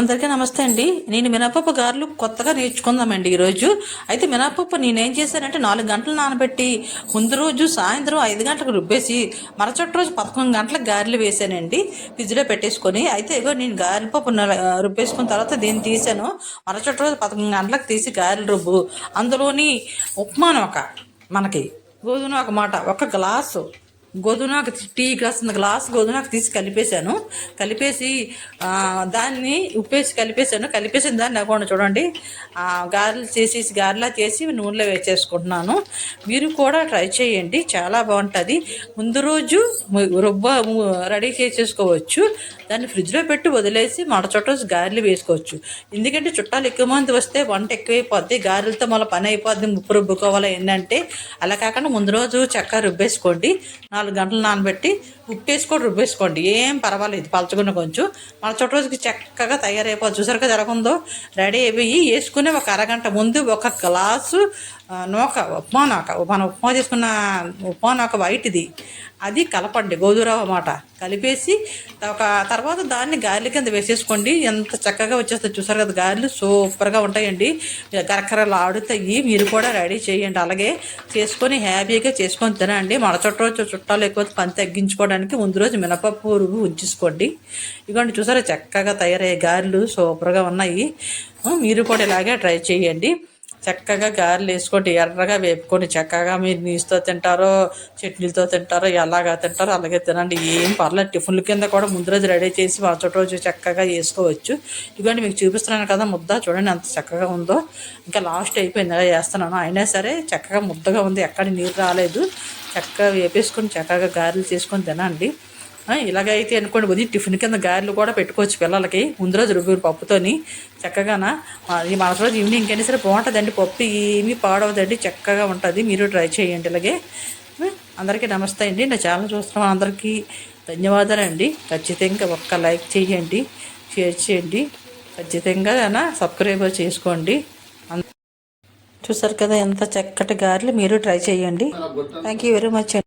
అందరికీ నమస్తే అండి. నేను మినపప్పు గారెలు కొత్తగా నేర్చుకుందామండి ఈరోజు. అయితే మినపప్పు నేనేం చేశానంటే నాలుగు గంటలు నానబెట్టి ముందు రోజు సాయంత్రం ఐదు గంటలకు రుబ్బేసి మరచొట్టు రోజు పదకొండు గంటలకు గారెలు వేసానండి ఫ్రిడ్జ్లో పెట్టేసుకొని అయితే ఇగో నేను గారెల పప్పు రుబ్బేసుకున్న తర్వాత దీన్ని తీసాను. మరచొట్టు రోజు పదకొండు గంటలకు తీసి గారెలు రుబ్బు. అందులోని ఉప్మాన ఒక మనకి గోధుమ ఒక మాట ఒక గ్లాసు గోధుమకు టీ గ్లాస్ ఉన్న గ్లాస్ గోధుమకు తీసి కలిపేశాను. కలిపేసి దాన్ని ఉప్పేసి కలిపేశాను. కలిపేసిన దాన్ని లేకుండా చూడండి. గారెలు చేసేసి గారెలా చేసి నూనెలో వేసేసుకుంటున్నాను. మీరు కూడా ట్రై చేయండి. చాలా బాగుంటుంది. ముందు రోజు రుబ్బ రెడీ చేసేసుకోవచ్చు. దాన్ని ఫ్రిడ్జ్లో పెట్టి వదిలేసి మడచోట గారెలు వేసుకోవచ్చు. ఎందుకంటే చుట్టాలు ఎక్కువ మంది వస్తే వంట ఎక్కువైపోద్ది. గారెలతో మళ్ళీ పని అయిపోద్ది. ముప్పు రుబ్బుకోవాలి ఏంటంటే అలా కాకుండా ముందు రోజు చక్కగా రుబ్బేసుకోండి. నాలుగు గంటలు నానబెట్టి ఉప్పు రుబ్బేసుకోండి. ఏం పర్వాలేదు పలచకుండా కొంచెం. మన చోట రోజుకి చక్కగా తయారైపోవాలి. చూసారు కదా రెడీ అయిపోయి వేసుకుని ఒక అరగంట ముందు ఒక గ్లాసు నూక ఉప్మా నూక. మనం ఉప్మా చేసుకున్న ఉప్మా నూక వైట్ది. అది కలపండి గోధురవ మాట. కలిపేసి ఒక తర్వాత దాన్ని గాలి కింద వేసేసుకోండి. ఎంత చక్కగా వచ్చేస్తుంది చూసారు కదా గారెలు సూపర్గా ఉంటాయండి. కరకరలు ఆడుతాయి మీరు కూడా రెడీ చేయండి. అలాగే చేసుకొని హ్యాపీగా చేసుకొని తినండి. మన చుట్ట చుట్టాలు ఎక్కువ పని తగ్గించుకోవడానికి ముందు రోజు మినపప్పు రుబ్బు ఉంచేసుకోండి. ఇవ్వండి చూసారా చక్కగా తయారయ్యే గారెలు. సూపర్గా ఉన్నాయి. మీరు కూడా ఇలాగే ట్రై చేయండి. చక్కగా గారెలు వేసుకోండి ఎర్రగా వేపుకొని చక్కగా మీరు నీసుతో తింటారో చట్నీలతో తింటారో ఎలాగా తింటారో అలాగే తినండి. ఏం పర్లేదు టిఫిన్ల కింద కూడా ముందు రోజు రెడీ చేసి మరుసటి రోజు చక్కగా వేసుకోవచ్చు. ఇదిగోండి మీకు చూపిస్తున్నాను కదా ముద్ద చూడండి ఎంత చక్కగా ఉందో. ఇంకా లాస్ట్ అయిపోయింది వేస్తున్నాను. చేస్తున్నాను అయినా సరే చక్కగా ముద్దగా ఉంది ఎక్కడ నీరు రాలేదు. చక్కగా వేపేసుకొని చక్కగా గారెలు చేసుకొని తినండి. ఇలాగైతే అనుకోండి ఉదయం టిఫిన్ కింద గారెలు కూడా పెట్టుకోవచ్చు పిల్లలకి. ముందు రోజు రుబ్బు పప్పుతోని చక్కగాన ఈ మరుసటి రోజు ఈవినింగ్ అయినా సరే బాగుంటుందండి. పప్పు ఏమీ పాడవదండి చక్కగా ఉంటుంది. మీరు ట్రై చేయండి ఇలాగే. అందరికీ నమస్తే అండి. నా ఛానల్ చూస్తున్న అందరికీ ధన్యవాదాలండి. ఖచ్చితంగా ఒక్క లైక్ చేయండి షేర్ చేయండి. ఖచ్చితంగా సబ్స్క్రైబ్ చేసుకోండి. చూసారు కదా ఎంత చక్కటి గారెలు మీరు ట్రై చేయండి. థ్యాంక్ యూ వెరీ మచ్ అండి.